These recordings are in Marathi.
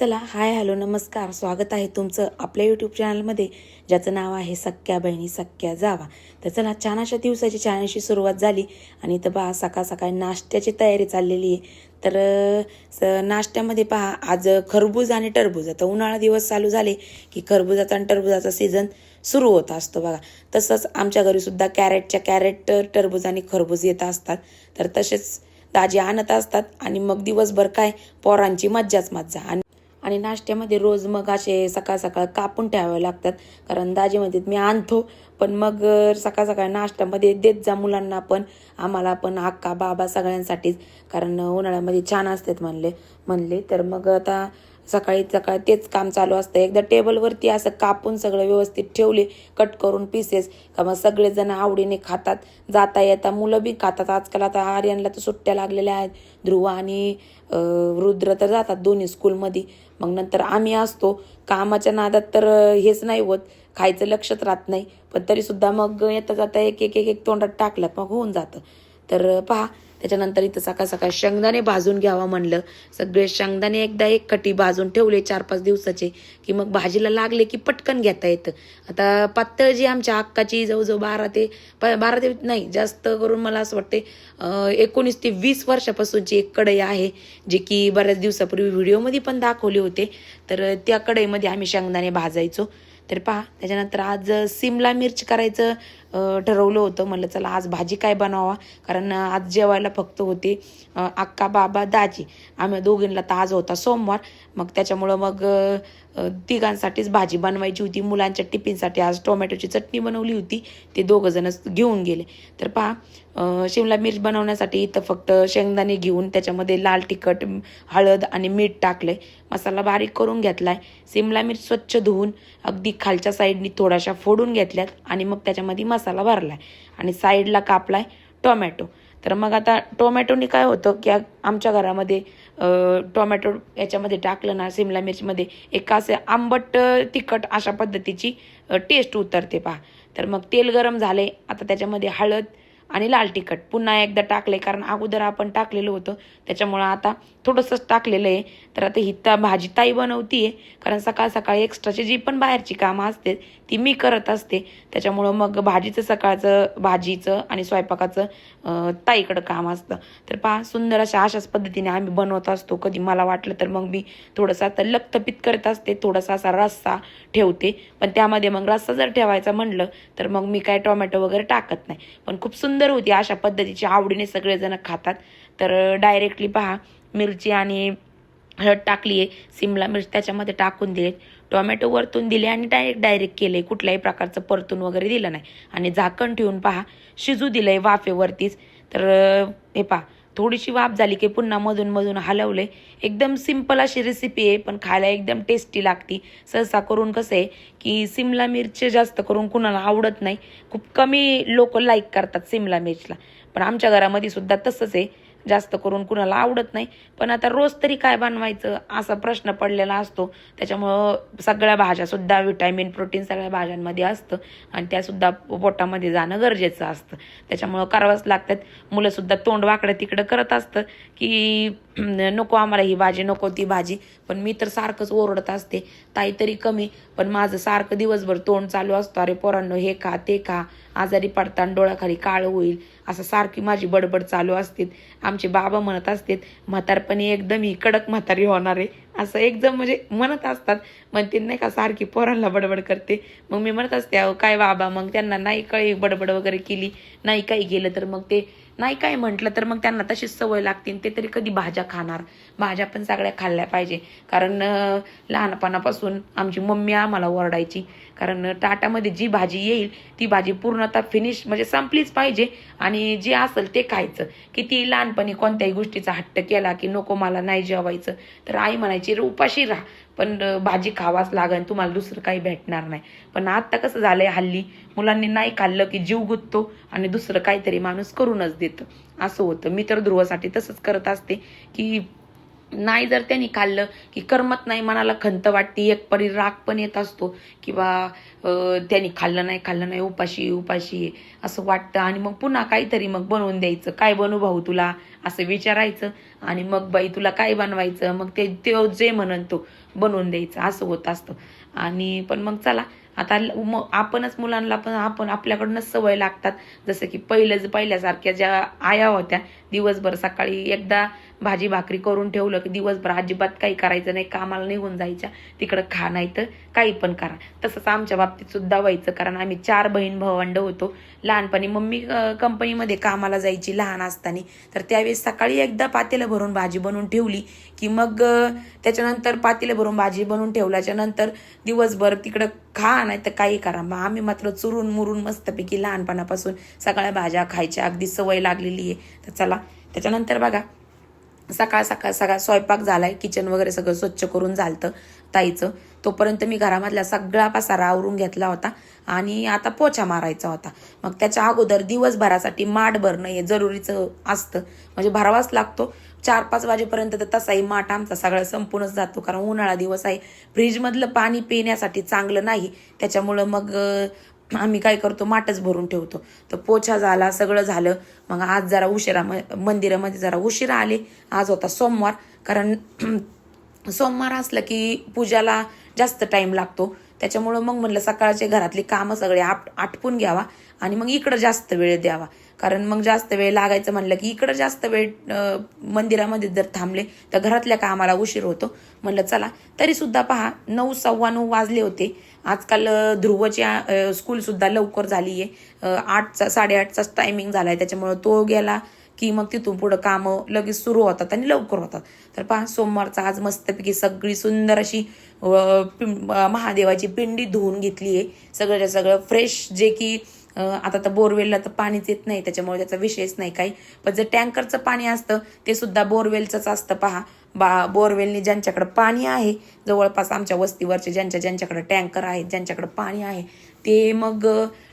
चला हाय हॅलो नमस्कार. स्वागत आहे तुमचं आपल्या यूट्यूब चॅनलमध्ये ज्याचं नाव आहे सख्या बहिणी सख्या जावा. तर चला छान अशा दिवसाची छान अशी सुरुवात झाली. आणि इथं पहा सकाळ सकाळी नाश्त्याची तयारी चाललेली आहे. तर स- नाश्त्यामध्ये पहा आज खरबूज आणि टरबूज. आता उन्हाळा दिवस चालू झाले की खरबुजाचा आणि टरबुजाचा सीझन सुरू होत असतो बघा. तसंच आमच्या घरीसुद्धा कॅरेटच्या कॅरेट टरबूज आणि खरबूज येत असतात. तर तसेच ताजे आणत असतात. आणि मग दिवसभर काय? पोरांची मज्जाच मज्जा. आणि आणि नाश्त्यामध्ये रोज मग असे सकाळ सकाळ कापून ठेवावे लागतात. कारण दाजी म्हणतात मी आणतो पण मग सकाळ सकाळ नाश्त्यामध्ये देत जा मुलांना पण आम्हाला पण अक्का बाबा सगळ्यांसाठीच. कारण उन्हाळ्यामध्ये छान असतात म्हणले म्हणले. तर मग आता सकाळी सकाळी तेच काम चालू असतं. एकदा टेबलवरती असं कापून सगळं व्यवस्थित ठेवले कट करून पीसेस का मग सगळेजण आवडीने खातात जाता येता मुलं बी खातात. आजकाल आता आर्यनला तर सुट्ट्या लागलेल्या आहेत. ध्रुव आणि रुद्र तर जातात दोन्ही स्कूलमध्ये मग नंतर आम्ही असतो. कामाच्या नादात तर हेच नाही होत. खायचं लक्षच राहत नाही. पण तरीसुद्धा मग येता जाता एक एक एक एक तोंडात टाकलं मग होऊन जातं. तर पहा त्याच्यानंतर इथं सकाळ सकाळ शेंगदाणे भाजून घ्यावा म्हणलं. सगळे शेंगदाणे एकदा एक कटी भाजून ठेवले चार पाच दिवसाचे की मग भाजीला लागले की पटकन घेता येतं. आता पातळ जी आमच्या हक्काची जवळजवळ बारा ते प- बारा ते नाही जास्त करून मला असं वाटते एकोणीस ते वीस वर्षापासूनची एक कढई आहे जी की बऱ्याच दिवसापूर्वी व्हिडिओमध्ये पण दाखवले होते. तर त्या कढईमध्ये आम्ही शेंगदाणे भाजायचो. तर पहा त्याच्यानंतर आज सिमला मिर्च करायचं ठरवलं होतं. म्हणलं चला आज भाजी काय बनवावा? कारण आज जेवायला फक्त होते. अक्का बाबा दाजी. आम्ही दोघींना तर आज होता सोमवार. मग त्याच्यामुळं मग तिघांसाठीच भाजी बनवायची होती. मुलांच्या टिफिनसाठी आज टोमॅटोची चटणी बनवली होती. ते दोघं जण घेऊन गेले. तर पहा शिमला मिर्च बनवण्यासाठी इथं फक्त शेंगदाणे घेऊन त्याच्यामध्ये लाल तिखट हळद आणि मीठ टाकलं आहे मसाला बारीक करून घेतलाय. शिमला मिर्च स्वच्छ धुवून अगदी खालच्या साईडनी थोड्याशा फोडून घेतल्यात आणि मग त्याच्यामध्ये मसाला भरलाय. आणि साईडला कापलाय टोमॅटो. तर मग आता टोमॅटोनी काय होतं की आमच्या घरामध्ये टोमॅटो याच्यामध्ये टाकलं ना सिमला मिरचीमध्ये एक असं आंबट तिखट अशा पद्धतीची टेस्ट उतरते पहा. तर मग तेल गरम झाले आता त्याच्यामध्ये हळद आणि लाल तिखट पुन्हा एकदा टाकले कारण अगोदर आपण टाकलेलं होतं त्याच्यामुळं आता थोडंसंच टाकलेलं आहे. तर आता ही ता भाजी ताई बनवतीये. कारण सकाळ सकाळी एक्स्ट्राची जी पण बाहेरची कामं असते ती मी करत असते. त्याच्यामुळं मग भाजीचं सकाळचं भाजीचं आणि स्वयंपाकाचं ताईकडं काम असतं. तर पहा सुंदर अशा अशाच पद्धतीने आम्ही बनवत असतो. कधी मला वाटलं तर मग मी थोडंसं आता लखतपीत करत असते. थोडासा असा रस्सा ठेवते. पण त्यामध्ये मग रस्सा जर ठेवायचा म्हणलं तर मग मी काय टोमॅटो वगैरे टाकत नाही. पण खूप सुंदर होती अशा पद्धतीची आवडीने सगळेजण खातात. तर डायरेक्टली पहा मिरची आणि हळद टाकली आहे सिमला मिरच त्याच्यामध्ये टाकून दिले टोमॅटो वरतून दिले आणि डायरेक्ट डायरेक्ट केले कुठल्याही प्रकारचं परतून वगैरे दिलं नाही. आणि झाकण ठेवून पहा शिजू दिलंय वाफेवरतीच. तर हे पहा थोडीशी वाफ झाली की पुन्हा मधून मधून हलवले एकदम सिंपल अशी रेसिपी आहे पण खायला एकदम टेस्टी लागती. सहसा करून कसं आहे की सिमला मिरची जास्त करून कुणाला आवडत नाही. खूप कमी लोक लाईक करतात सिमला मिरचला. पण आमच्या घरामध्ये सुद्धा तसंच आहे. जास्त करून कुणाला आवडत नाही. पण आता रोज तरी काय बनवायचं असा प्रश्न पडलेला असतो. त्याच्यामुळं सगळ्या भाज्यासुद्धा विटॅमिन प्रोटीन सगळ्या भाज्यांमध्ये असतं. आणि त्यासुद्धा पोटामध्ये जाणं गरजेचं असतं. त्याच्यामुळं करावंच लागतात. मुलंसुद्धा तोंड वाकडं तिकडं करत असतं की नको आम्हाला ही भाजी नको ती भाजी. पण मी तर सारखंच ओरडत असते. ताई तरी कमी पण माझं सारखं दिवसभर तोंड चालू असतं. अरे पोरांनो हे खा ते खा. आजारी पडताना डोळ्याखाली काळं होईल. असं सारखी माझी बडबड चालू असते. आमचे बाबा म्हणत असतात म्हातारपणी एकदम ही कडक म्हातारी होणार आहे. असं एकदम म्हणजे म्हणत असतात. म्हणते नाही का सारखी पोरांना बडबड करते. मग मी म्हणत असते अहो काय बाबा मग त्यांना नाही कळी बडबड वगैरे केली? नाही काही केलं तर मग ते नाही काय म्हटलं तर मग त्यांना तशीच सवय लागतील ते तरी कधी भाज्या खाणार. भाज्या पण सगळ्या खाल्ल्या पाहिजे. कारण लहानपणापासून आमची मम्मी आम्हाला ओरडायची. कारण टाटामध्ये जी भाजी येईल ती भाजी पूर्णतः फिनिश म्हणजे संपलीच पाहिजे. आणि जे असेल ते खायचं. किती लहानपणी कोणत्याही गोष्टीचा हट्ट केला की नको मला नाही जेवायचं. तर आई म्हणायची "रे, उपाशी राहा. पण भाजी खावाच लागेल तुम्हाला दुसरं काही भेटणार नाही. पण आत्ता कसं झालंय हल्ली मुलांनी नाही खाल्लं की जीव गुंततो आणि दुसरं काहीतरी माणूस करूनच देतं. असं होतं. मी तर ध्रुवासाठी तसंच करत असते की नाही जर त्यांनी खाल्लं की करमत नाही मनाला खंत वाटते एक परी राग पण येत असतो किंवा त्यांनी खाल्लं नाही खाल्लं नाही उपाशी उपाशी असं वाटतं. आणि मग पुन्हा काहीतरी मग बनवून द्यायचं. काय बनवू भाऊ तुला? असं विचारायचं. आणि मग बाई तुला काय बनवायचं? मग ते तो जे म्हणन तो बनवून द्यायचं. असं होत असतं. आणि पण मग चला आता मग आपणच मुलांना पण आपण आपल्याकडूनच सवय लागतात. जसं की पहिलं पहिल्यासारख्या ज्या आया होत्या दिवसभर सकाळी एकदा भाजी भाकरी करून ठेवलं की दिवसभर अजिबात काही करायचं नाही कामाला निघून जायच्या. तिकडं खा नाही तर काही पण करा. तसंच आमच्या बाबतीत सुद्धा व्हायचं कारण आम्ही चार बहीण भावंड होतो. लहानपणी मम्मी कंपनीमध्ये कामाला जायची लहान असताना. तर त्यावेळेस सकाळी एकदा पातेलं भरून भाजी बनवून ठेवली. की मग त्याच्यानंतर पातेले भरून भाजी बनवून ठेवल्याच्या नंतर दिवसभर तिकडं खा नाही तर काही करा. मग आम्ही मात्र चुरून मुरून मस्तपैकी लहानपणापासून सगळ्या भाज्या खायच्या. अगदी सवय लागलेली आहे. तर चला त्याच्यानंतर बघा सकाळ सकाळ सगळा स्वयंपाक झालाय. किचन वगैरे सगळं स्वच्छ करून झालतं ताईचं. तोपर्यंत मी घरामधला सगळा पसारा आवरून घेतला होता आणि आता पोछा मारायचा होता. मग त्याच्या अगोदर दिवसभरासाठी माठ भरणं हे जरुरीचं असतं. म्हणजे भरावाच लागतो. चार पाच वाजेपर्यंत तर तसाही माठ आमचा सगळा संपूनच जातो कारण उन्हाळा दिवस आहे. फ्रीजमधलं पाणी पिण्यासाठी चांगलं नाही. त्याच्यामुळं मग आम्ही काय करतो माठच भरून ठेवतो. तर पोछा झाला सगळं झालं. मग आज जरा उशिरा म- मंदिरामध्ये जरा उशिरा आले. आज होता सोमवार. कारण सोमवार असलं की पूजाला जास्त टाइम लागतो. त्याच्यामुळं मग म्हणलं सकाळचे घरातली कामं सगळे आप आटपून घ्यावा. आणि मग इकडं जास्त वेळ द्यावा. कारण मग जास्त वेळ लागायचं म्हणलं की इकडं जास्त वेळ मंदिरामध्ये जर थांबले तर घरातल्या कामाला उशीर होतो. म्हणलं चला तरी सुद्धा पहा नऊ सव्वा नऊ वाजले होते. आजकाल ध्रुवची स्कूल सुद्धा लवकर झाली आहे आठचा साडेआठचाच टायमिंग झाला आहे त्याच्यामुळं तो गेला की मग तिथून पुढं कामं लगेच सुरू होतात आणि लवकर होतात. तर पहा सोमवारचा आज मस्तपैकी सगळी सुंदर अशी पिं- महादेवाची पिंडी धुवून घेतली आहे सगळं सगळं फ्रेश जे की आता तर बोरवेलला तर पाणीच येत नाही त्याच्यामुळे त्याचा विषयच नाही काही. पण जे टँकरचं पाणी असतं ते सुद्धा बोरवेलचंच असतं पहा. बा बोरवेलने ज्यांच्याकडं पाणी आहे जवळपास आमच्या वस्तीवरचे ज्यांच्या ज्यांच्याकडं टँकर आहेत ज्यांच्याकडं पाणी आहे ते मग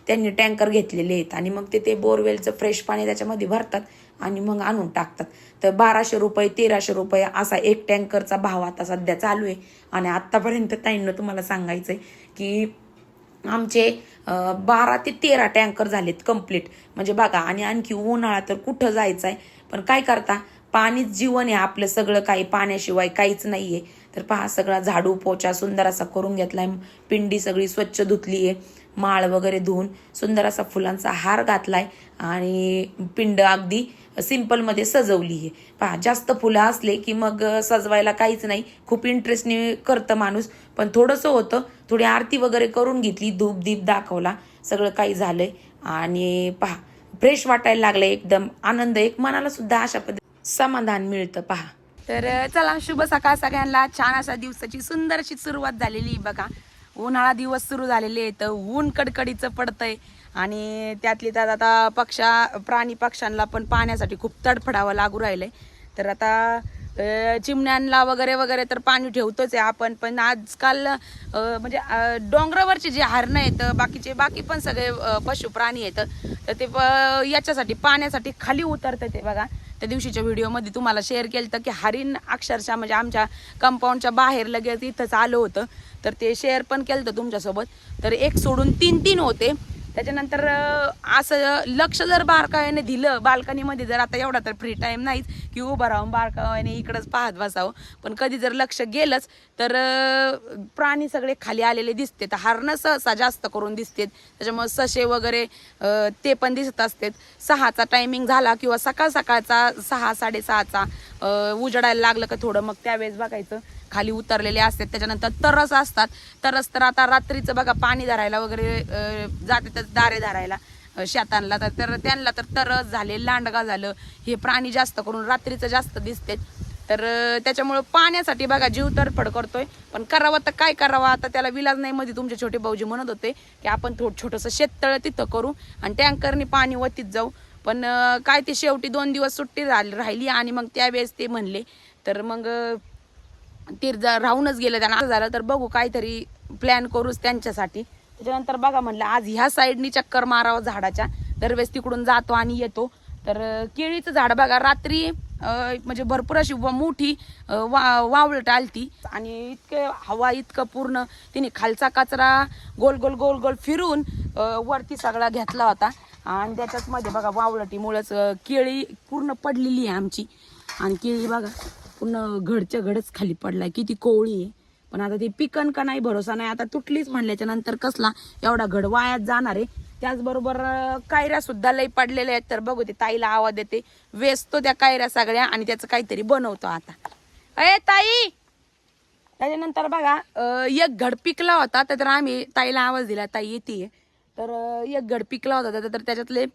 त्यांनी टँकर घेतलेले आहेत. आणि मग ते ते बोरवेलचं फ्रेश पाणी त्याच्यामध्ये भरतात आणि मग आणून टाकतात. तर बाराशे रुपये तेराशे रुपये असा एक टँकरचा भाव आता सध्या चालू आहे. आणि आत्तापर्यंत ताईंना तुम्हाला सांगायचं आहे की आमचे बारा ते तेरा टँकर झालेत कंप्लीट म्हणजे बघा आणि आणखी उन्हाळा तर कुठं जायचं आहे पण काय करता? पाणीच जीवन आहे आपलं सगळं काही पाण्याशिवाय काहीच नाहीये. तर पहा सगळा झाडू पोचा सुंदर असा करून घेतलाय. पिंडी सगळी स्वच्छ धुतली आहे माळ वगैरे धुवून सुंदर असा फुलांचा हार घातलाय आणि पिंड अगदी सिम्पलमध्ये सजवली आहे. पहा जास्त फुलं असले की मग सजवायला काहीच नाही. खूप इंटरेस्टने करतं माणूस. पण थोडंसं होतं थोडी आरती वगैरे करून घेतली धूप दीप दाखवला सगळं काही झालंय. आणि पहा फ्रेश वाटायला लागलं एकदम आनंद एक मनाला सुद्धा अशा पद्धती समाधान मिळतं पहा. तर चला शुभ सकाळ सगळ्यांना. छान अशा दिवसाची सुंदर अशी सुरुवात झालेली आहे बघा. उन्हाळा दिवस सुरू झालेले आहेत. ऊन कडकडीचं पडतंय. आणि त्यातली त्यात आता पक्षा प्राणी पक्ष्यांना पण पाण्यासाठी खूप तडफडावं लागू राहिलंय. तर आता चिमण्यांना वगैरे वगैरे तर पाणी ठेवतोच आहे आपण. पण आजकाल म्हणजे डोंगरावरचे जे हरणं आहेत बाकीचे बाकी पण सगळे पशुप्राणी पशु प्राणी आहेत तर ते प- याच्यासाठी पाण्यासाठी खाली उतरतात ते बघा. त्या दिवशीच्या व्हिडिओमध्ये तुम्हाला शेअर केलं तर की हरिण अक्षरशः म्हणजे आमच्या कंपाऊंडच्या बाहेर लगेच इथंच आलं होतं. तर ते शेअर पण केलं होतं तुमच्यासोबत. तर एक सोडून तीन तीन होते. त्याच्यानंतर असं लक्ष जर बारकाव्याने दिलं बाल्कनीमध्ये जर आता एवढा तर फ्री टाईम नाहीच की उभं राहून बारकाव्याने इकडंच पाहत बसावं. पण कधी जर लक्ष गेलंच तर प्राणी सगळे खाली आलेले दिसते तर हरणं सहसा जास्त करून दिसतेत. त्याच्यामुळे ससे वगैरे ते पण दिसत असतात. सहाचा टायमिंग झाला किंवा सकाळ सकाळचा सहा साडेसहाचा उजडायला लागलं का थोडं मग त्यावेळेस बघायचं. खाली उतरलेले असतात त्याच्यानंतर तरस असतात. तरस तर आता रात्रीचं बघा पाणी धरायला वगैरे जाते जातातच दारे धरायला शेतांना. तर तर त्यांना तर तरस झाले लांडगा झालं. हे प्राणी जास्त करून रात्रीचं जास्त दिसते. तर त्याच्यामुळं पाण्यासाठी बघा जीव तडफड करतोय. पण करावं तर काय करावं? आता त्याला विलाज नाही मध्ये तुमचे छोटे भाऊजी म्हणत होते की आपण थोडं छोटंसं शेततळ तिथं करू आणि टँकरनी पाणी वतीत जाऊ. पण काय ते शेवटी दोन दिवस सुट्टी राहिली आणि मग त्यावेळेस ते म्हणले. तर मग अं, ते जर राहूनच गेलं त्यांना झालं तर बघू काहीतरी प्लॅन करूच त्यांच्यासाठी. त्याच्यानंतर बघा म्हणलं आज ह्या साईडनी चक्कर मारावं झाडाच्या. दरवेळेस तिकडून जातो आणि येतो. तर केळीचं झाड बघा रात्री म्हणजे भरपूर अशी व- मोठी वा वावळट आलती आणि इतके हवा इतकं पूर्ण तिने खालचा कचरा गोल गोल गोल गोल फिरून वरती सगळा घेतला होता. आणि त्याच्यात मध्ये बघा वावळटीमुळेच केळी पूर्ण पडलेली आहे आमची. आणि केळी बघा पूर्ण घडच्या घडच खाली पडलाय. किती कोवळी आहे. पण आता ती पिकन का नाही भरोसा नाही. आता तुटलीच म्हणल्याच्या नंतर कसला एवढा घड वायात जाणार आहे. त्याचबरोबर कायऱ्या सुद्धा लई पडलेल्या आहेत. तर बघू ते ताईला आवाज देते. वेचतो त्या कायऱ्या सगळ्या आणि त्याचं काहीतरी बनवतो आता. अय ताई! त्याच्यानंतर बघा एक घड पिकला होता. तर आम्ही ताईला आवाज दिला. ताई येते. तर एक घड पिकला होता. तर- तर त्याच्यातले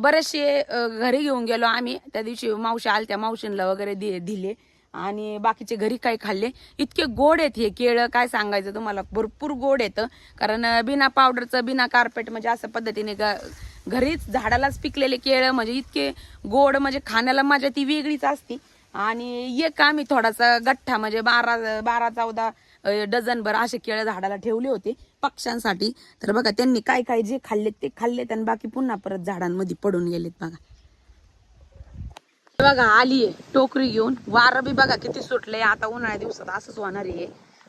बरेचसे घरी घेऊन गेलो आम्ही. त्या दिवशी मावशी आलत्या मावशींना वगैरे दि- दिले. आणि बाकीचे घरी काय खाल्ले? इतके गोड आहेत हे केळं काय सांगायचं तुम्हाला? भरपूर गोड येतं कारण बिना पावडरचं बिना कार्पेट म्हणजे असं पद्धतीने ग- घरीच झाडालाच पिकलेले केळं म्हणजे इतके गोड म्हणजे खाण्याला मजा ती वेगळीच असते. आणि एक आम्ही थोडासा गठ्ठा म्हणजे बारा बारा चौदा डझनभर असे केळं झाडाला ठेवले होते पक्ष्यांसाठी. तर बघा त्यांनी काय काय जे खाल्लेत ते खाल्लेत आणि बाकी पुन्हा परत झाडांमध्ये पडून गेलेत बघा. बघा आली आहे. टोकरी घेऊन. वारं बी बघा किती सुटलंय. आता उन्हाळ्या दिवसात असंच होणार आहे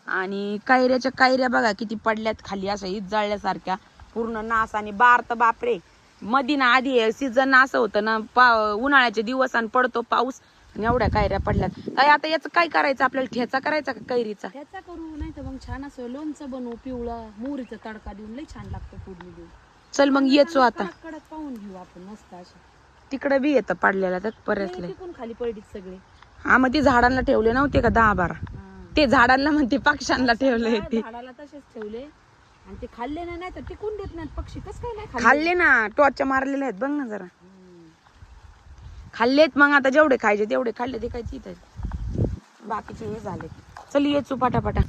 आणि कायऱ्याच्या कायऱ्या बघा किती पडल्यात खाली असं हीच जळल्यासारख्या पूर्ण नास आणि बार तर बापरे. मधी ना आधी सीझन असं होतं ना पा उन्हाळ्याचे दिवस आणि पडतो पाऊस आणि एवढ्या कायऱ्या पडल्यात. आता याचं काय करायचं आपल्याला? ठेचा करायचा का कैरीचा? त्याचा करू नाही तर मग छान असं लोणचं बनवू पिवळा मोहरीचा तडका देऊन लई छान लागतं फोडणी देऊन. चल मग येचो आता. कडक पाहून घेऊ आपण मस्त असे तिकडे बी येतं पडलेला तर परत लय. तिकून खाली पडलीत सगळे. हा मग ते झाडांना ठेवले नव्हते का दहा बारा. ते झाडांना म्हणते पक्ष्यांना ठेवले ते. झाडाला तसेच ठेवले. आणि ते खाल्ले नाही नाही तर टिकून देत नाहीत पक्षी. कस काय नाही खाल्ले? ना टॉर्च मारलेले आहेत बघ ना जरा. खाल्लेत मग आता जेवढे खायचे तेवढे खाल्ले ते काय तिथे बाकीचे हे झाले. चल ये चू पटापटा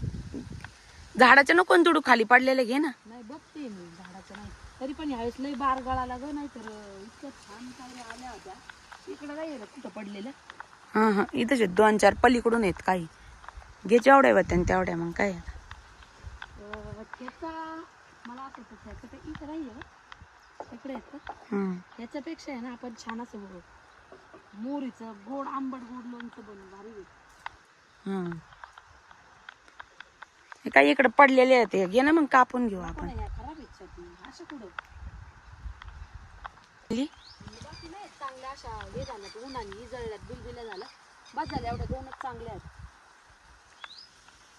झाडाच्या नको ना तुडू खाली पडलेले घे ना नाही बघते मी झाडाचं नाही तरी पण यावेळेस लई बार गळाला ग नाही तर इतक्या छान काय आल्या होत्या. इकडं काय आहे कुठं पडलेलं? हा हा. इथंच आहेत दोन चार पलीकडून आहेत काही. घे जेवढ्या होत्या न तेवढ्या मग काय आता. अं, त्याचा मला असं वाटतं त्याचं काही इथं नाही आहे इकडे आहेत का? हम्म. ह्याच्यापेक्षा आहे ना आपण छान असं बघू. मोरीचं गोड आंबट गोड लोणचं बनवू भारी होईल. हम्म. हे काही इकडे पडलेले आहेत हे. घे ना मग कापून घेऊ पण आपण अशा कुठं? बाकी नाही चांगल्या अशा हे झाल्यात उन्हाने जळल्यात बिलबिल्या झाल्या बस झाल्या एवढ्या दोनच चांगल्या आहेत.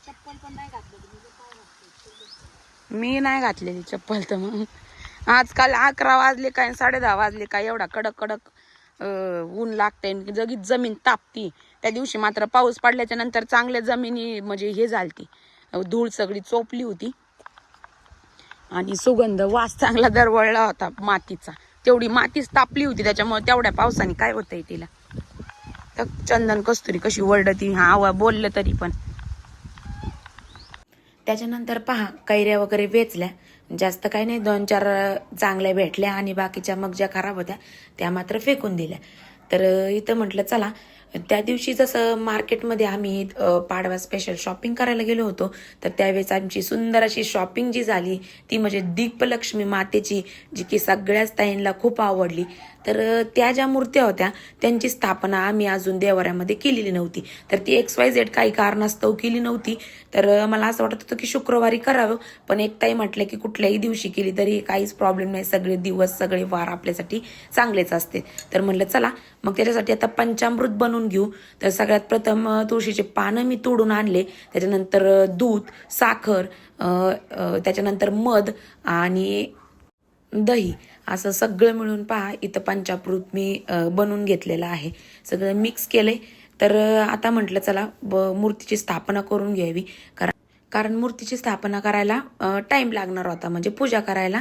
चप्पल पण नाही घातलं तुम्ही काय घातलं? मी नाही घातलेली चप्पल तर मग. आजकाल अकरा वाजले काय साडे दहा वाजले काय एवढा कडक कडक अं, ऊन लागते जगीत जमीन तापती. त्या दिवशी मात्र पाऊस पडल्याच्या नंतर चांगल्या जमिनी म्हणजे हे झालती. धूळ सगळी चोपली होती. आणि सुगंध वास चांगला दरवळला होता मातीचा. तेवढी मातीच तापली होती त्याच्यामुळे तेवढ्या पावसाने काय होतंय तिला? तर चंदन कस्तुरी कशी वरडती हा आवा बोललं तरी पण. त्याच्यानंतर पहा कैऱ्या वगैरे वेचल्या. जास्त काही नाही दोन चार चांगल्या भेटल्या आणि बाकीच्या मग ज्या खराब होत्या त्या मात्र फेकून दिल्या. तर इथं म्हटलं चला त्या दिवशी जसं मार्केटमध्ये आम्ही पाडवा स्पेशल शॉपिंग करायला गेलो होतो तर त्यावेळेस आमची सुंदर अशी शॉपिंग जी झाली ती म्हणजे दीपलक्ष्मी मातेची जी की सगळ्याच ताईंना खूप आवडली. तर त्या ज्या मूर्त्या होत्या त्यांची स्थापना आम्ही अजून देवाऱ्यामध्ये केलेली नव्हती. तर ती एक्स वाय झेड काही कारणास्तव केली नव्हती. तर मला असं वाटत होतं की शुक्रवारी करावं पण एकताही म्हटलं की कुठल्याही दिवशी केली तरी काहीच प्रॉब्लेम नाही. सगळे दिवस सगळे वार आपल्यासाठी चांगलेच असते. तर म्हणलं चला मग त्याच्यासाठी आता पंचामृत बनवून घेऊ. तर सगळ्यात प्रथम तुळशीचे पानं मी तोडून आणले. त्याच्यानंतर दूध साखर त्याच्यानंतर मध आणि दही. असं सगळं मिळून पहा इथं पंचामृत मी बनवून घेतलेलं आहे. सगळं मिक्स केलं तर आता म्हटलं चला ब- मूर्तीची स्थापना करून घ्यावी. कारण कारण मूर्तीची स्थापना करायला टाईम लागणार होता. म्हणजे पूजा करायला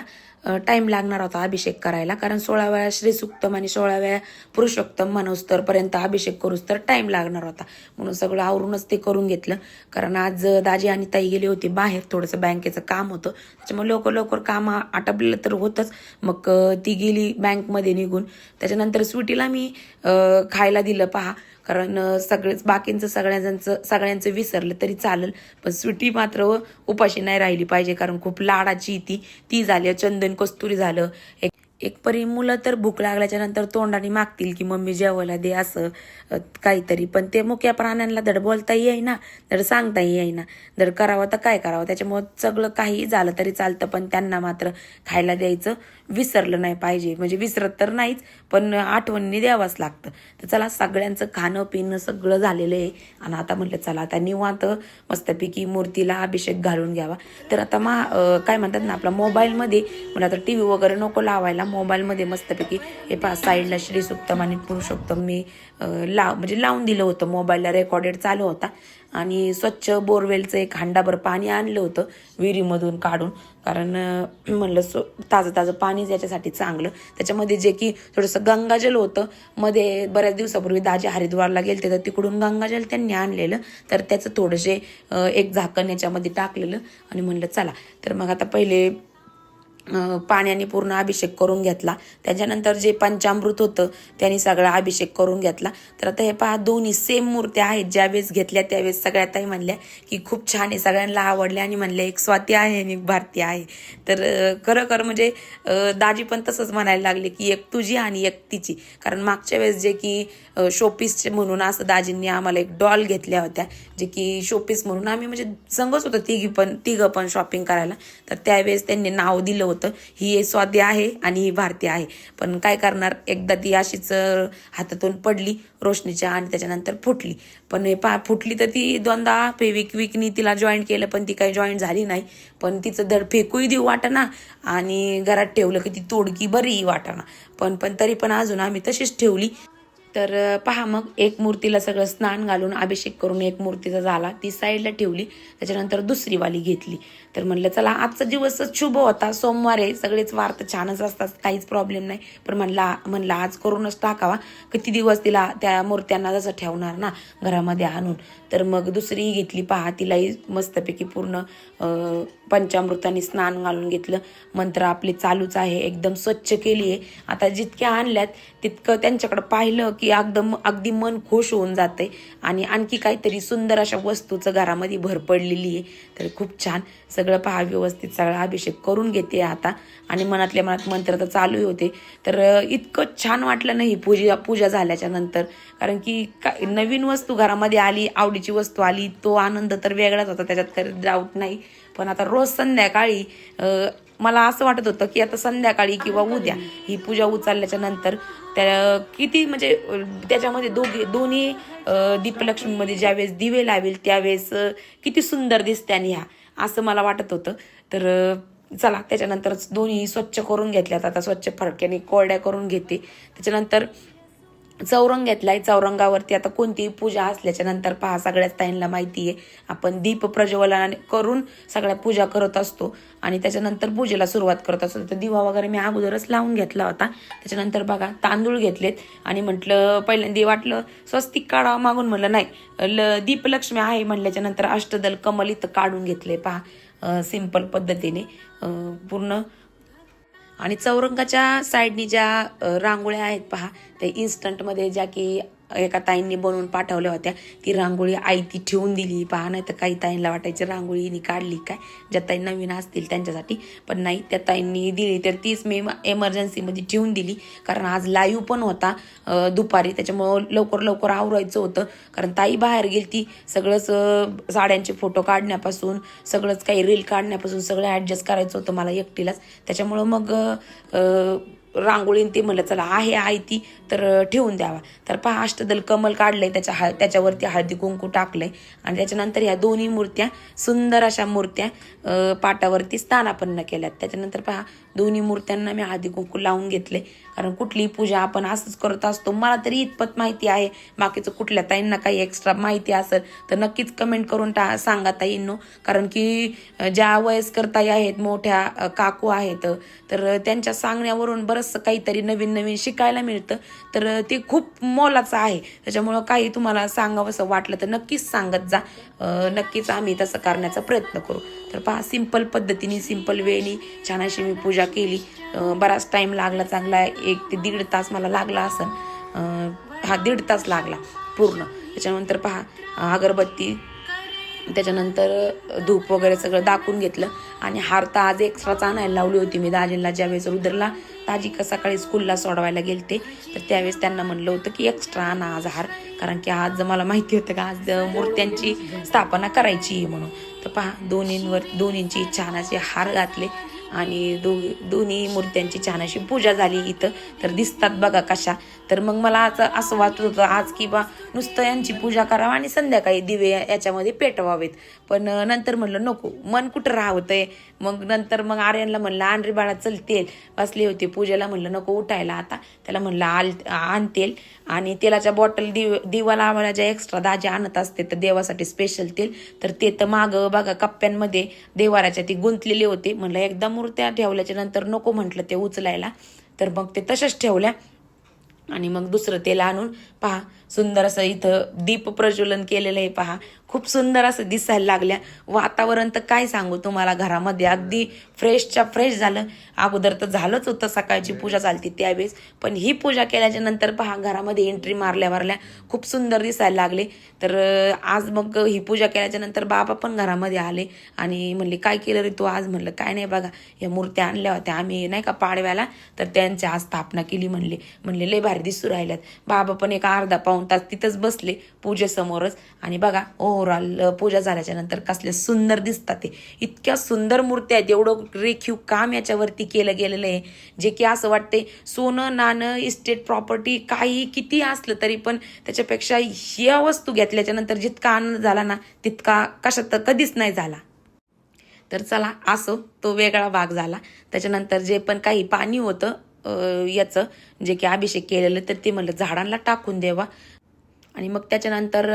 टाईम लागणार होता अभिषेक करायला. कारण सोळा वेळा श्रीसुक्तम आणि सोळा वेळा पुरुषोत्तम मनोस्तरपर्यंत अभिषेक करूस तर टाईम लागणार होता. म्हणून सगळं आवरूनच ते करून घेतलं. कारण आज दाजी आणि ताई गेली होती बाहेर थोडंसं बँकेचं काम होतं. त्याच्यामुळे लवकर लवकर काम आटपलेलं तर होतंच. मग ती गेली बँकमध्ये निघून. त्याच्यानंतर स्वीटीला मी खायला दिलं. पहा कारण सगळेच बाकींचं सगळ्यांचं सगळ्यांचं विसरलं तरी चालेल. पण स्वीटी मात्र उपाशी नाही राहिली पाहिजे कारण खूप लाडाची ती ती झाली. चंदन कस्तुरी झालं. एक एक परी मुलं तर भूक लागल्याच्या नंतर तोंडाने मागतील की मम्मी जेवायला दे असं काहीतरी. पण ते मुख्या प्राण्यांना धड बोलता येईना धड सांगता येईना. धड करावं तर काय करावं? त्याच्यामुळं सगळं काही झालं तरी चालतं पण त्यांना मात्र खायला द्यायचं. विसरलं नाही पाहिजे. म्हणजे विसरत तर नाहीच पण आठवणीने द्यावंच लागतं. तर चला सगळ्यांचं खाणं पिणं सगळं झालेलं आहे. आणि आता म्हटलं चला आता निवांत मस्तपैकी मूर्तीला अभिषेक घालून घ्यावा. तर आता मा काय म्हणतात ना आपला मोबाईलमध्ये मला आता टी व्ही वगैरे नको लावायला. मोबाईलमध्ये मस्तपैकी हे पा साईडला श्रीसुक्तम आणि पुरुषोत्तम मी लाव म्हणजे लावून दिलं होतं. मोबाईलला रेकॉर्डेड चालू होता. आणि स्वच्छ बोरवेलचं एक हांडाभर पाणी आणलं होतं विहिरीमधून काढून. कारण म्हणलं सो ताजं ताजं पाणीच याच्यासाठी चांगलं. त्याच्यामध्ये जे की थोडंसं गंगाजल होतं. मध्ये बऱ्याच दिवसापूर्वी दाजी हरिद्वारला गेलते तर तिकडून गंगाजल त्यांनी आणलेलं. तर त्याचं थोडंसे एक झाकण याच्यामध्ये टाकलेलं. आणि म्हणलं चला. तर मग आता पहिले पाण्याने पूर्ण अभिषेक करून घेतला. त्याच्यानंतर जे पंचामृत होतं त्यांनी सगळा अभिषेक करून घेतला. तर आता हे पहा दोन्ही सेम मूर्त्या आहेत. ज्यावेळेस घेतल्या त्यावेळेस सगळ्यातही म्हणल्या की खूप छान आहे सगळ्यांना आवडल्या आणि म्हणल्या एक स्वाती आहे आणि एक भारतीय आहे. तर खरं खरं म्हणजे दाजी पण तसंच म्हणायला लागले की एक तुझी आणि एक तिची. कारण मागच्या वेळेस जे की शोपीसचे म्हणून असं दाजींनी आम्हाला एक डॉल घेतल्या होत्या. जे की शोपीस म्हणून आम्ही म्हणजे संगच होतो तिघी पण तिघं पण शॉपिंग करायला. तर त्यावेळेस त्यांनी नाव दिलं होतं. ही एक स्वाती आहे आणि ही भारती आहे. पण काय करणार? एकदा ती अशीच हातातून पडली रोशनीच्या आणि त्याच्यानंतर फुटली. पण हे पा फुटली तर ती दोनदा फेविक विकनी तिला जॉईन केलं पण ती काही जॉईन झाली नाही. पण तिचं धड फेकूही देऊ वाटणा आणि घरात ठेवलं की ती तोडकी बरीही वाटाना पण पण तरी पण अजून आम्ही तशीच ठेवली. तर पहा मग एक मूर्तीला सगळं स्नान घालून अभिषेक करून एक मूर्तीचा झाला. ती साईडला ठेवली. त्याच्यानंतर दुसरी वाली घेतली. तर म्हणलं चला आजचा दिवसच शुभ होता. सोमवार आहे. सगळेच वार तर छानच असतात. काहीच प्रॉब्लेम नाही. पण म्हणला म्हणलं आज करूनच टाकावा. किती दिवस तिला त्या मूर्त्यांना जसं ठेवणार ना घरामध्ये आणून. तर मग दुसरीही घेतली पहा. तिलाही मस्तपैकी पूर्ण अं, पंचामृताने स्नान घालून घेतलं. मंत्र आपले चालूच आहे. एकदम स्वच्छ केली आहे. आता जितक्या आणल्यात तितकं त्यांच्याकडं पाहिलं की एकदम अगदी मन खुश होऊन जाते आणि आणखी काहीतरी सुंदर अशा वस्तूचं घरामध्ये भर पडलेली आहे. तर खूप छान. सगळं पहा व्यवस्थित सगळा अभिषेक करून घेते आता. आणि मनातल्या मनात मंत्र तर चालू होते. तर इतकं छान वाटलं नाही पूजा पूजा झाल्याच्यानंतर. कारण की का नवीन वस्तू घरामध्ये आली आवडीची वस्तू आली तो आनंद तर वेगळाच होता त्याच्यात काही डाऊट नाही. पण आता रोज संध्याकाळी मला असं वाटत होतं की आता संध्याकाळी किंवा उद्या ही पूजा उचलल्याच्या नंतर त्या किती म्हणजे त्याच्यामध्ये दोघे दोन्ही दीपलक्ष्मीमध्ये ज्यावेळेस दिवे लावेल त्यावेळेस किती सुंदर दिसते आणि ह्या. असं मला वाटत होतं. तर चला त्याच्यानंतर दोन्ही स्वच्छ करून घेतल्यात. आता स्वच्छ फडक्याने कोरड्या करून घेते. त्याच्यानंतर चौरंग घेतलाय. चौरंगावरती आता कोणतीही पूजा असल्याच्या नंतर पहा सगळ्याच ताईंना माहिती आहे. आपण दीप प्रज्वलन करून सगळ्या पूजा करत असतो आणि त्याच्यानंतर पूजेला सुरुवात करत असतो. तर दिवा वगैरे मी अगोदरच लावून घेतला होता. त्याच्यानंतर बघा तांदूळ घेतलेत आणि म्हटलं पहिल्यांदा वाटलं स्वस्तिक काढावा मागून म्हणलं नाही ल दीपलक्ष्मी आहे म्हणल्याच्या नंतर अष्टदल कमल इथं काढून घेतले पहा. सिंपल पद्धतीने. पूर्ण आणि चौरंगाच्या साईडनी ज्या रांगोळ्या आहेत पहा त्या इन्स्टंटमध्ये ज्या की एका ताईंनी बनवून पाठवल्या होत्या. ती रांगोळी आई ती ठेवून दिली. पहा नाही तर काही ताईंना वाटायची रांगोळी काढली काय? ज्या ताई नवीन असतील त्यांच्यासाठी. पण नाही त्या ताईंनी दिली तर तीच मी एमर्जन्सीमध्ये ठेवून दिली. कारण आज लाईव्ह पण होता दुपारी. त्याच्यामुळं लवकर लवकर आवरायचं होतं. कारण ताई बाहेर गेली ती सगळंच साड्यांचे फोटो काढण्यापासून सगळंच काही रील काढण्यापासून सगळं ॲडजस्ट करायचं होतं मला एकटीलाच. त्याच्यामुळं मग रांगोळीन ते म्हणलं चला आहे आहे ती तर ठेवून द्यावा. तर पहा अष्टदल कमल काढलंय त्याच्या हा त्याच्यावरती हळदी कुंकू टाकलंय. आणि त्याच्यानंतर ह्या दोन्ही मूर्त्या सुंदर अशा मूर्त्या पाटावरती स्थानापन्न केल्यात. त्याच्यानंतर पहा दोन्ही मूर्त्यांना मी आधी कुंकू लावून घेतले. कारण कुठलीही पूजा आपण असंच करत असतो. मला तरी इतपत माहिती आहे. बाकीचं कुठल्या ताईंना काही एक्स्ट्रा माहिती असेल तर नक्कीच कमेंट करून टा सांगा ताईंनो. कारण की ज्या वयस्कर ताई आहेत मोठ्या काकू आहेत तर त्यांच्या सांगण्यावरून बरंचसं काहीतरी नवीन नवीन शिकायला मिळतं. तर ते खूप मोलाचं आहे. त्याच्यामुळं काही तुम्हाला सांगावंसं वाटलं तर नक्कीच सांगत जा. नक्कीच आम्ही तसं करण्याचा प्रयत्न करू. तर पहा सिंपल पद्धतीने सिंपल वेळी छान अशी मी पूजा पूजा केली. बराच टाईम लागला चांगला. एक ते दीड तास मला लागला असं. हा दीड तास लागला पूर्ण. त्याच्यानंतर पहा अगरबत्ती त्याच्यानंतर धूप वगैरे सगळं दाखवून घेतलं. आणि हार तर आज एक्स्ट्राच आणायला लावली होती मी दाजींला ज्यावेळेस रुद्रला ताजी का सकाळी स्कूलला सोडवायला गेलते तर त्यावेळेस त्यांना म्हणलं होतं की एक्स्ट्रा आणा आज हार. कारण की आज मला माहिती होतं का आज मूर्त्यांची स्थापना करायची आहे म्हणून. तर पहा दोन्हींवर दोन्हींची छान असे हार घातले. आणि दो दोन्ही मूर्त्यांची छान अशी पूजा झाली इथं. तर दिसतात बघा कशा तर मग मला आज असं वाटत होतं आज की बा नुसतं यांची पूजा करावं आणि संध्याकाळी दिवे याच्यामध्ये पेटवावेत. पण नंतर म्हणलं नको मन कुठं राहतंय? मग नंतर मग आर्यनला म्हणलं आण बाळा चल तेल. बसले होते पूजेला म्हणलं नको उठायला आता. त्याला म्हणलं आल आण तेल. आणि तेलाच्या बॉटल दिव दिवा लावायला ज्या एक्स्ट्रा दाजे आणत असते तर देवासाठी स्पेशल तेल. तर ते तर मागं बघा कप्प्यांमध्ये देवाराच्या ती गुंतलेले होते. म्हणलं एकदा मूर्त्या ठेवल्याच्या नंतर नको म्हटलं ते उचलायला. तर मग ते तशाच ठेवल्या. आणि मग दुसरं तेल आणून पहा सुंदर असं इथं दीप प्रज्वलन केलेलं आहे पहा. खूप सुंदर असं दिसायला लागल्या. वातावरण तर काय सांगू तुम्हाला घरामध्ये? अगदी फ्रेशच्या फ्रेश झालं. अगोदर तर झालंच होतं सकाळची पूजा चालती त्यावेळेस. पण ही पूजा केल्याच्यानंतर पहा घरामध्ये एंट्री मारल्या मारल्या खूप सुंदर दिसायला लागले. तर आज मग ही पूजा केल्याच्यानंतर बाबा पण घरामध्ये आले आणि म्हणले काय केलं रे तू आज? म्हणलं काय नाही बघा. या मूर्त्या आणल्या होत्या. आम्ही नाही का पाडव्याला? तर त्यांची आज स्थापना केली म्हणले. म्हणले लय भारी दिसू राहिल्यात. बाबा पण एक अर्धा पाऊण तास तिथंच बसले पूजेसमोरच. आणि बघा ओव्हरऑल पूजा झाल्याच्यानंतर कसले सुंदर दिसतात ते. इतक्या सुंदर मूर्त्या आहेत. एवढं रेखीव काम याच्यावरती केलं गेलेलं आहे. जे की असं वाटते सोनं नाणं इस्टेट प्रॉपर्टी काही किती असलं तरी पण त्याच्यापेक्षा ह्या वस्तू घेतल्याच्या नंतर जितका आनंद झाला ना तितका कशात तर कधीच नाही झाला. तर चला असो तो वेगळा भाग झाला. त्याच्यानंतर जे पण काही पाणी होतं याचं जे की अभिषेक केलेलं तर ते म्हणलं झाडांना टाकून द्यावा आणि मग त्याच्यानंतर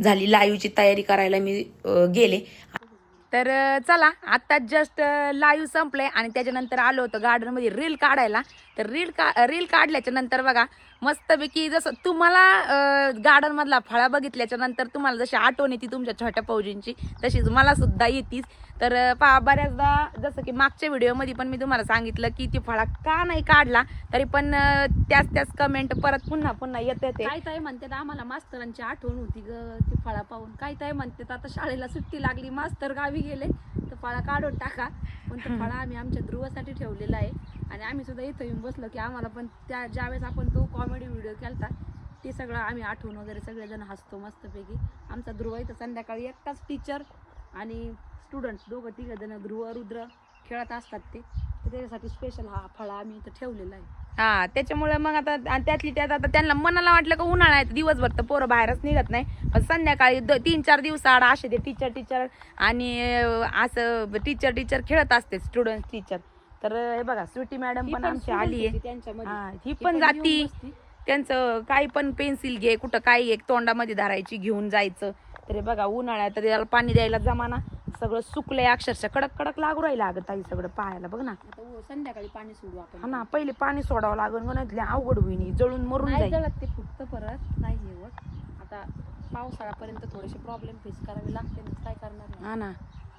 झाली लाईव्हची तयारी करायला मी गेले. तर चला आता जस्ट लाईव्ह संपलंय आणि त्याच्यानंतर आलो होतो गार्डनमध्ये रील काढायला. तर रील का रील काढल्याच्या नंतर बघा मस्तपैकी जसं तुम्हाला गार्डन मधला फळा बघितल्याच्या नंतर तुम्हाला जशी आठवण येते तुमच्या छोट्या पौजींची तशीच मला सुद्धा येतीच. तर पहा बऱ्याचदा जसं की मागच्या व्हिडिओमध्ये पण मी तुम्हाला सांगितलं की ती फळा का नाही काढला तरी पण त्याच त्याच कमेंट परत पुन्हा पुन्हा येत ते काय ताई म्हणतात आम्हाला मास्तरांची आठवण होती ग ती फळा पाहून. काय ताई म्हणतात आता शाळेला सुट्टी लागली मास्तर गावी गेले तर फळा काढून टाका. पण तो फळा आम्ही आमच्या ध्रुवासाठी ठेवलेला आहे. आणि आम्ही सुद्धा इथं येऊन बसलो की आम्हाला पण त्या ज्यावेळेस आपण तो कॉमेडी व्हिडिओ केलता ते सगळं आम्ही आठवण वगैरे सगळेजण हसतो मस्तपैकी. आमचा ध्रुव इथं संध्याकाळी एकटाच टीचर आणि स्टुडंट दोघं तिघं जण ध्रुव रुद्र खेळत असतात ते. तर त्याच्यासाठी स्पेशल हा फळा आम्ही इथं ठेवलेला आहे. हा त्याच्यामुळे मग आता आणि त्यातली त्यात आता त्यांना मनाला वाटलं का उन्हाळा आहे तर दिवसभर तर पोरं बाहेरच निघत नाही. पण संध्याकाळी द- तीन चार दिवस आड असे ते टीचर टीचर आणि अं, असं टीचर टीचर खेळत असते स्टुडंट टीचर तर हे बघा स्वीटी मॅडम ही पण पण आमची student आली आहे. त्यांच्यामध्ये. हा, पण येऊन जाती. बसती. त्यांचं काही पण पेन्सिल घे कुठं काही एक तोंडामध्ये धरायची घेऊन जायचं. तर हे बघा उन्हाळ्यात तर त्याला पाणी द्यायला जमाना. सगळं सुकलंय अक्षरशः कडक कडक लागू राहिलं अगं ताई सगळं पाहायला. बघ ना. आता उ- संध्याकाळी पाणी सोडू आपण. हा ना पहिले पाणी सोडावं लागेल म्हणून अवघड होईन. जळून मरून नाही जाईल जळत ते फुटतं परत. नाही हे होत आता पावसाळ्यापर्यंत थोडेसे प्रॉब्लेम फेस करावे लागते ना, काय करणार? हा ना.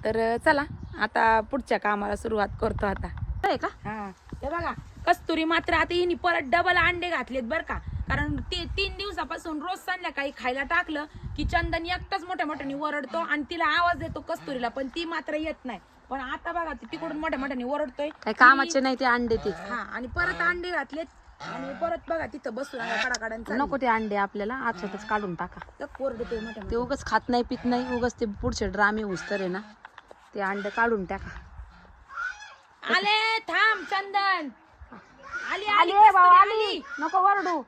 तर चला आता पुढच्या कामाला सुरुवात करतो आता. आहे का? हा. हे बघा कस्तुरी मात्र आता हिने परत डबल अंडे घातलेत बरं का. कारण ते तीन दिवसापासून रोज संध्याकाळी खायला टाकलं की चंदन एकटाच मोठ्या मोठ्याने ओरडतो आणि तिला आवाज देतो कस्तुरीला पण ती मात्र येत नाही. पण आता बघा ती तिकडून मोठ्या मोठ्याने ओरडतोय. काय कामाचे नाही ते अंडे ते. हा आणि परत अंडे घातलेत. आणि परत बघा तिथं बसून कडाकडांचा नको ते अंडे आपल्याला आजच्यातच काढून टाका. ओरडतोय मोठ्या ते उगच खात नाही पित नाही उगच ते पुढचे ड्रामे उस्तर आहे ना. ते अंडे काढून टाका. आले थांब चंदन. आली आली आली भाऊ कस्तुरी आली. आली. नको वरडू.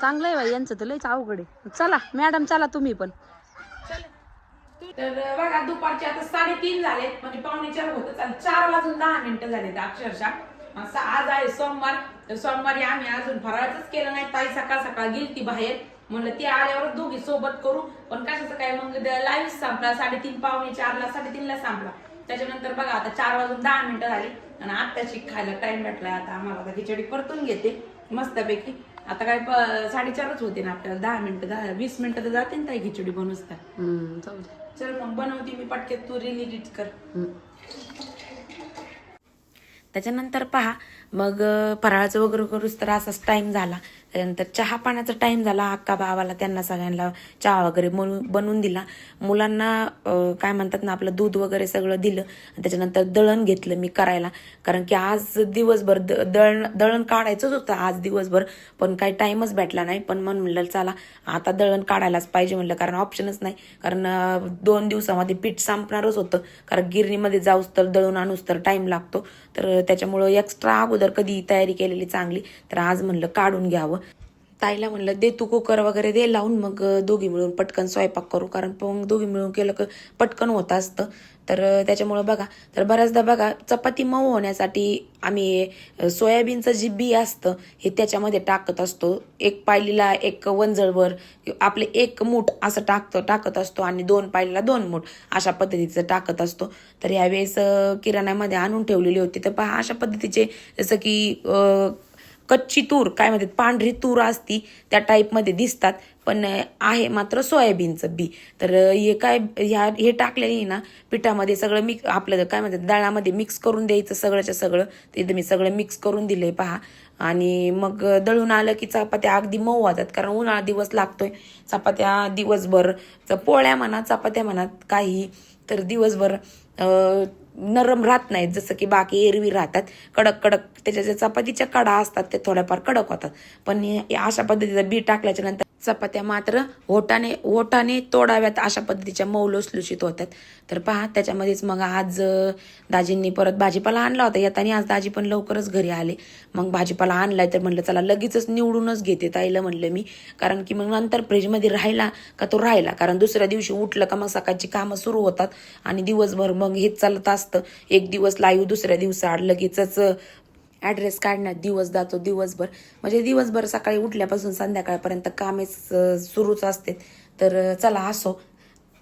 चांगलं आहे बाई यांचं तर लयच अवघड आहे. चला मॅडम चला तुम्ही पण. तर बघा दुपारचे आता साडेतीन झाले म्हणजे पावणे चार होत आणि चार वाजून दहा मिनिटं झाले अक्षरशः. असं आज आहे सोमवार. तर सोमवारी आम्ही अजून फराळच केलं नाही. ताई सकाळ सकाळ गेली ती बाहेर. म्हणलं ती आल्यावर दोघी सोबत करू. पण कशाचं काय? मग लाईव्ह संपला. साडेतीन पावणे चारला साडेतीनला संपला. त्याच्यानंतर बघा आता चार वाजून दहा मिनिटं झाली आणि आत्ताची खायला टाइम भेटलाय. आता आम्हाला आता खिचडी परतून घेते मस्तपैकी. आता काय साडेचारच होते ना आपल्याला दहा मिनिटं दहा वीस मिनिटं तर जाते ना ताई खिचडी बनवूच तर. हम्म, जाऊ दे. चल मग बनवते मी पटक्यात तू रील एडिट कर. त्याच्यानंतर पहा मग फराळाचं वगैरे करूच तर असाच टाइम झाला. त्यानंतर चहा पाण्याचा टाईम झाला. अक्का भावाला त्यांना सगळ्यांना चहा वगैरे बनवून बनवून दिला. मुलांना काय म्हणतात ना आपलं दूध वगैरे सगळं दिलं. आणि त्याच्यानंतर दळण घेतलं मी करायला. कारण की आज दिवसभर द- दळण दळण काढायचंच होतं आज दिवसभर. पण काही टाईमच भेटला नाही. पण मन म्हणलं चला आता दळण काढायलाच पाहिजे. म्हणलं कारण ऑप्शनच नाही. कारण दोन दिवसामध्ये पीठ संपणारच होतं. कारण गिरणीमध्ये जाऊस तर दळून आणूस तर टाईम लागतो. तर त्याच्यामुळं एक्स्ट्रा अगोदर कधी तयारी केलेली चांगली तर आज म्हणलं काढून घ्यावं. ताईला म्हणलं दे तू कुकर वगैरे दे लावून मग दोघी मिळून पटकन स्वयंपाक करू. कारण मग दोघी मिळून केलं की पटकन होत असतं. तर त्याच्यामुळं बघा तर बऱ्याचदा बघा चपाती मऊ होण्यासाठी आम्ही सोयाबीनचं जी बी असतं हे त्याच्यामध्ये टाकत असतो. एक पायलीला एक वंजळवर आपले एक मूठ असं टाकतो टाकत असतो आणि दोन पायलीला दोन मूठ अशा पद्धतीचं टाकत असतो. तर यावेळेस किराण्यामध्ये आणून ठेवलेली होती. तर पहा अशा पद्धतीचे जसं की कच्ची तूर काय म्हणतात पांढरी तूर असती त्या टाईपमध्ये दिसतात. पण आहे मात्र सोयाबीनचं बी. तर हे काय ह्या हे टाकलेली ना पिठामध्ये सगळं मिक्स आपलं काय म्हणतात दळामध्ये मिक्स करून द्यायचं सगळंच्या सगळं. ते मी सगळं मिक्स करून दिलंय पहा. आणि मग दळून आलं की चपात्या अगदी मऊ होतात कारण उन्हाळा दिवस लागतोय. चपात्या दिवसभर तर पोळ्या म्हणा चपात्या म्हणा काही. तर दिवसभर नरम राहत नाहीत. जसं की बाकी एरवी राहतात. कडक कडक त्याच्या ज्या चपातीच्या कडा असतात ते थोड्याफार कडक होतात. पण अशा पद्धतीचं बी टाकल्याच्या नंतर चपात्या मात्र ओटाने ओटाने तोडाव्यात अशा पद्धतीच्या मऊ लुसलुशीत होतात. तर पहा त्याच्यामध्येच मग आज दाजींनी परत भाजीपाला आणला होता. येताना आज दाजी पण लवकरच घरी आले. मग भाजीपाला आणलाय तर म्हणलं चला लगेचच निवडूनच घेते ताईला म्हणलं मी. कारण की मग नंतर फ्रीजमध्ये राहिला का तो राहिला. कारण दुसऱ्या दिवशी उठलं का मग सकाळची कामं सुरू होतात. आणि दिवसभर मग हेच चालत असतं. एक दिवस लाईव्ह दुसऱ्या दिवसाआड लगेचच ॲड्रेस काढण्यात दिवस जातो दिवसभर. म्हणजे दिवसभर सकाळी उठल्यापासून संध्याकाळपर्यंत कामेच सुरूच असते. तर चला असो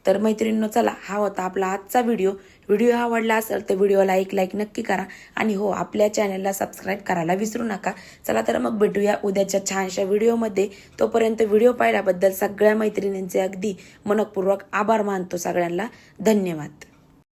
तर मैत्रिणींनो चला हा होता आपला आजचा व्हिडिओ व्हिडिओ आवडला असेल तर व्हिडिओला एक लाईक नक्की करा. आणि हो आपल्या चॅनलला सबस्क्राईब करायला विसरू नका. चला तर मग भेटूया उद्याच्या छानशा व्हिडिओमध्ये तोपर्यंत व्हिडिओ पाहिल्याबद्दल सगळ्या मैत्रिणींचे अगदी मनपूर्वक आभार मानतो सगळ्यांना. धन्यवाद.